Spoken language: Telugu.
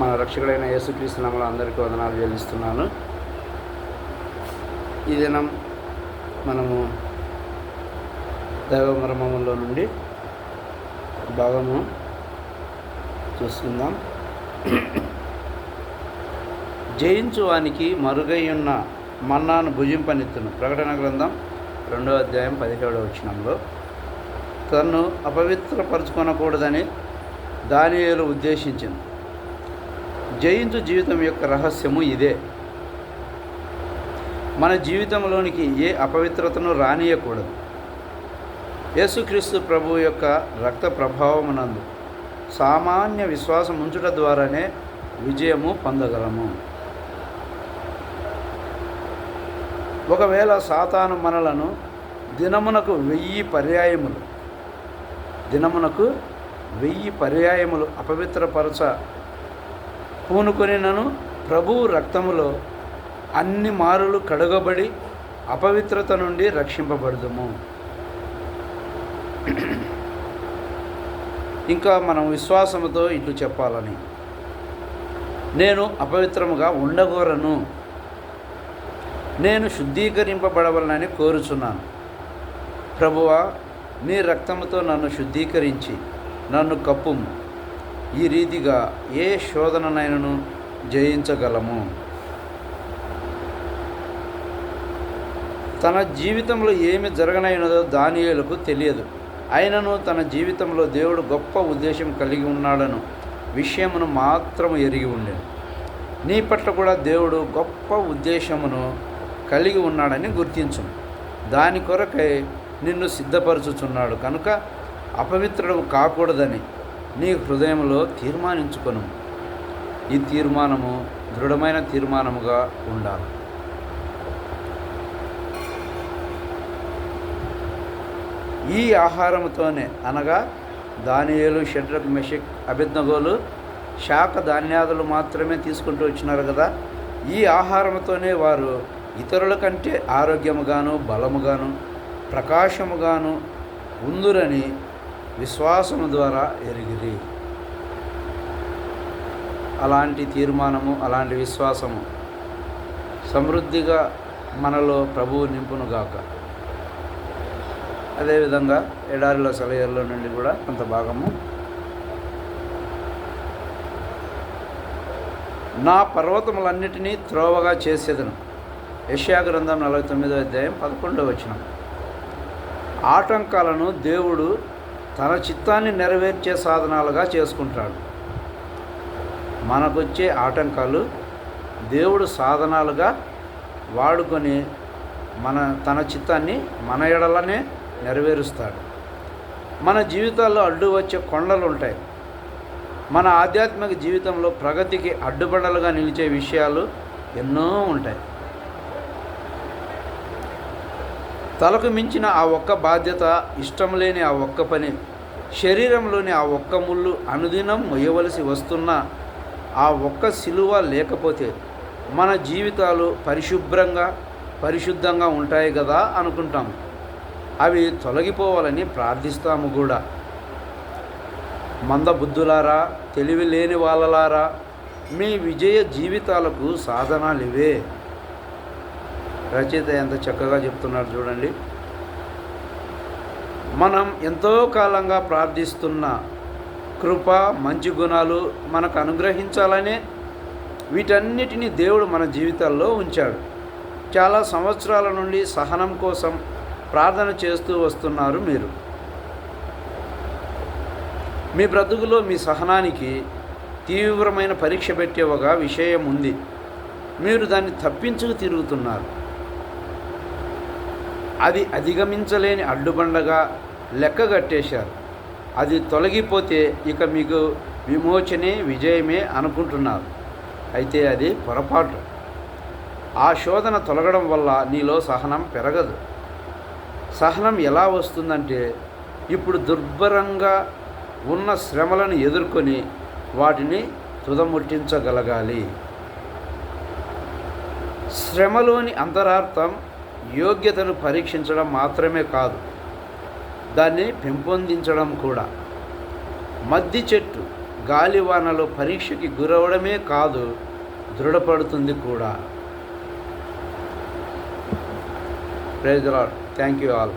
మన రక్షకుడైన యేసుక్రీస్తు నామలు అందరికీ వందనాలు చెల్లిస్తున్నాను. ఈ దినం మనము దైవ మర్మంలో నుండి భాగము చూసుకుందాం. జయించువానికి మరుగై ఉన్న మన్నాను భుజింపనెత్తును. ప్రకటన గ్రంథం రెండో అధ్యాయం పదిహేడవ వచనంలో. తన్ను అపవిత్రపరచుకొనకూడదని దానియేలు ఉద్దేశించింది జయించు జీవితం యొక్క రహస్యము ఇదే. మన జీవితంలోనికి ఏ అపవిత్రతను రానియకూడదు. యేసుక్రీస్తు ప్రభు యొక్క రక్త ప్రభావమునందు సామాన్య విశ్వాసం ఉంచుట ద్వారానే విజయము పొందగలము. ఒకవేళ సాతాను మనలను దినమునకు వెయ్యి పర్యాయములు దినమునకు వెయ్యి పర్యాయములు అపవిత్రపరచ పూనుకొనినను ప్రభువు రక్తములో అన్ని మారులు కడగబడి అపవిత్రత నుండి రక్షింపబడదుము. ఇంకా మనం విశ్వాసముతో ఇట్లు చెప్పాలని. నేను అపవిత్రముగా ఉండగోరను. నేను శుద్ధీకరింపబడవలనని కోరుచున్నాను. ప్రభువా నీ రక్తముతో నన్ను శుద్ధీకరించి నన్ను కప్పుము. ఈ రీతిగా ఏ శోధననైనను జయించగలము? తన జీవితంలో ఏమి జరగనైనదో దానియేలకు తెలియదు. అయినను తన జీవితంలో దేవుడు గొప్ప ఉద్దేశం కలిగి ఉన్నాడను విషయమును మాత్రము ఎరిగి ఉండేది నీ పట్ల కూడా దేవుడు గొప్ప ఉద్దేశమును కలిగి ఉన్నాడని గుర్తించు దాని కొరకై నిన్ను సిద్ధపరచుచున్నాడు. కనుక అపవిత్రుడు కాకూడదని నీ హృదయంలో తీర్మానించుకొను. ఈ తీర్మానము దృఢమైన తీర్మానముగా ఉండాలి. ఈ ఆహారముతోనే అనగా దానియేలు షడ్రక్ మెషిక్ అభిజ్ఞగోలు శాఖ ధాన్యాదులు మాత్రమే తీసుకుంటూ వచ్చినారు కదా. ఈ ఆహారముతోనే వారు ఇతరుల కంటే ఆరోగ్యముగాను బలముగాను ప్రకాశముగాను ఉందురని విశ్వాసము ద్వారా ఎరిగిరి. అలాంటి తీర్మానము అలాంటి విశ్వాసము సమృద్ధిగా మనలో ప్రభువు నింపునుగాక అదేవిధంగా ఎడారిలో సెలయర్లో నుండి కూడా కొంత భాగము నా పర్వతములన్నిటినీ త్రోవగా చేసేదను. యష్యా గ్రంథం నలభై తొమ్మిదో అధ్యాయం పదకొండవ వచ్చిన ఆటంకాలను దేవుడు తన చిత్తాన్ని నెరవేర్చే సాధనాలుగా చేసుకుంటాడు. మనకొచ్చే ఆటంకాలు దేవుడు సాధనాలుగా వాడుకొని మన తన చిత్తాన్ని మన ఎడలనే నెరవేరుస్తాడు. మన జీవితాల్లో అడ్డు వచ్చే కొండలు ఉంటాయి మన ఆధ్యాత్మిక జీవితంలో ప్రగతికి అడ్డుబండలుగా నిలిచే విషయాలు ఎన్నో ఉంటాయి. తలకు మించిన ఆ ఒక్క బాధ్యత ఇష్టం లేని ఆ ఒక్క పని శరీరంలోని ఆ ఒక్క ముళ్ళు అనుదినం మొయ్యవలసి వస్తున్న ఆ ఒక్క సిలువ లేకపోతే మన జీవితాలు పరిశుభ్రంగా పరిశుద్ధంగా ఉంటాయి కదా అనుకుంటాము అవి తొలగిపోవాలని ప్రార్థిస్తాము కూడా మందబుద్ధులారా తెలివి లేని వాళ్ళలారా మీ విజయ జీవితాలకు సాధనాలు ఇవే రచయిత ఎంత చక్కగా చెప్తున్నారు చూడండి. మనం ఎంతో కాలంగా ప్రార్థిస్తున్న కృప మంచి గుణాలు మనకు అనుగ్రహించాలనే వీటన్నిటినీ దేవుడు మన జీవితాల్లో ఉంచాడు. చాలా సంవత్సరాల నుండి సహనం కోసం ప్రార్థన చేస్తూ వస్తున్నారు మీరు. మీ బ్రతుకులో మీ సహనానికి తీవ్రమైన పరీక్ష పెట్టే ఒక విషయం ఉంది. మీరు దాన్ని తప్పించుకు తిరుగుతున్నారు. అది అధిగమించలేని అడ్డుబండగా లెక్కగట్టేశారు అది తొలగిపోతే ఇక మీకు విమోచనే విజయమే అనుకుంటున్నారు. అయితే అది పొరపాటు. ఆ శోధన తొలగడం వల్ల నీలో సహనం పెరగదు. సహనం ఎలా వస్తుందంటే ఇప్పుడు దుర్భరంగా ఉన్న శ్రమలను ఎదుర్కొని వాటిని తుదముట్టించగలగాలి. శ్రమలోని అంతరార్థం యోగ్యతను పరీక్షించడం మాత్రమే కాదు దాన్ని పెంపొందించడం కూడా. మద్ది చెట్టు గాలివానలో పరీక్షకి గురవడమే కాదు దృఢపడుతుంది కూడా. Praise Lord thank you all.